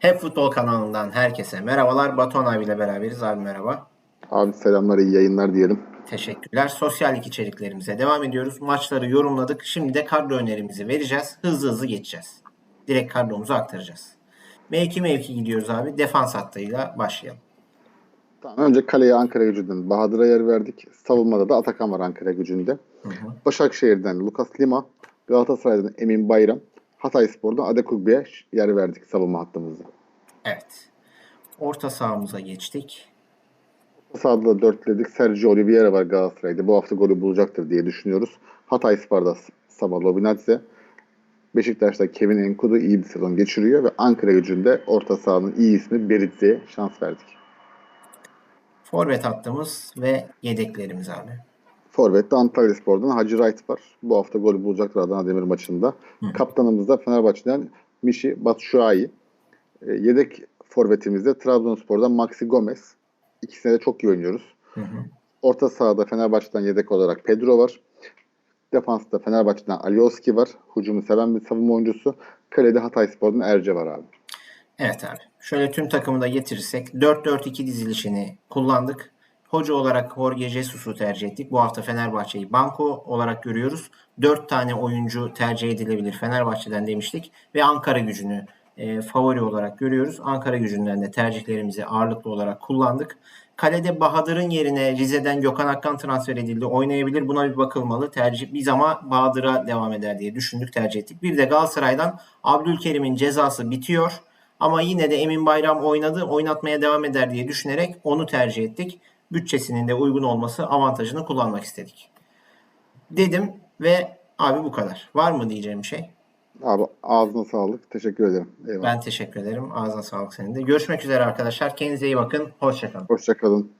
Hep Futbol kanalından herkese merhabalar. Batuhan abiyle beraberiz. Abi merhaba. Abi selamlar, iyi yayınlar diyelim. Teşekkürler. Sosyallik içeriklerimize devam ediyoruz. Maçları yorumladık. Şimdi de kadro önerimizi vereceğiz. Hızlı hızlı geçeceğiz. Direkt kadromuzu aktaracağız. Mevki mevki gidiyoruz abi. Defans hattıyla başlayalım. Tamam, önce kaleye Ankara gücünden Bahadır'a yer verdik. Savunmada da Atakan var Ankara gücünde. Hı hı. Başakşehir'den Lucas Lima, Galatasaray'dan Emin Bayram, Hatayspor'dan Adekugbe'ye yer verdik savunma hattımızda. Evet. Orta sahamıza geçtik. Sağda da dörtledik. Sergio Oliveira var Galatasaray'da. Bu hafta golü bulacaktır diye düşünüyoruz. Hatayspor'da Saba Lobinatze. Beşiktaş'ta Kevin Enkudu iyi bir sezon geçiriyor ve Ankara gücünde orta sahanın iyi ismi Beritze'ye şans verdik. Forvet hattımız ve yedeklerimiz abi. Forvet'te Antalya Spor'dan Hacı Wright var. Bu hafta golü bulacaktır Adana Demir maçında. Hı. Kaptanımız da Fenerbahçe'den Mişi Batshuayi. E, yedek forvetimizde Trabzonspor'dan Maxi Gomez. İkisine de çok iyi oynuyoruz. Hı hı. Orta sahada Fenerbahçe'den yedek olarak Pedro var. Defansta Fenerbahçe'den Alioski var. Hücumu seven bir savunma oyuncusu. Kalede Hatayspor'dan Erce var abi. Evet abi. Şöyle tüm takımı da getirirsek 4-4-2 dizilişini kullandık. Hoca olarak Jorge Jesus'u tercih ettik. Bu hafta Fenerbahçe'yi banko olarak görüyoruz. 4 tane oyuncu tercih edilebilir Fenerbahçe'den demiştik. Ve Ankara gücünü e, favori olarak görüyoruz. Ankara gücünden de tercihlerimizi ağırlıklı olarak kullandık. Kalede Bahadır'ın yerine Rize'den Gökhan Akkan transfer edildi. Oynayabilir. Buna bir bakılmalı. Tercih biz ama Bahadır'a devam eder diye düşündük, tercih ettik. Bir de Galatasaray'dan Abdülkerim'in cezası bitiyor. Ama yine de Emin Bayram oynadı. Oynatmaya devam eder diye düşünerek onu tercih ettik. Bütçesinin de uygun olması avantajını kullanmak istedik. Dedim ve abi bu kadar. Var mı diyeceğim şey? Abi ağzına sağlık. Teşekkür ederim. Eyvallah. Ben teşekkür ederim. Ağzına sağlık senin de. Görüşmek üzere arkadaşlar. Kendinize iyi bakın. Hoşçakalın. Hoşçakalın.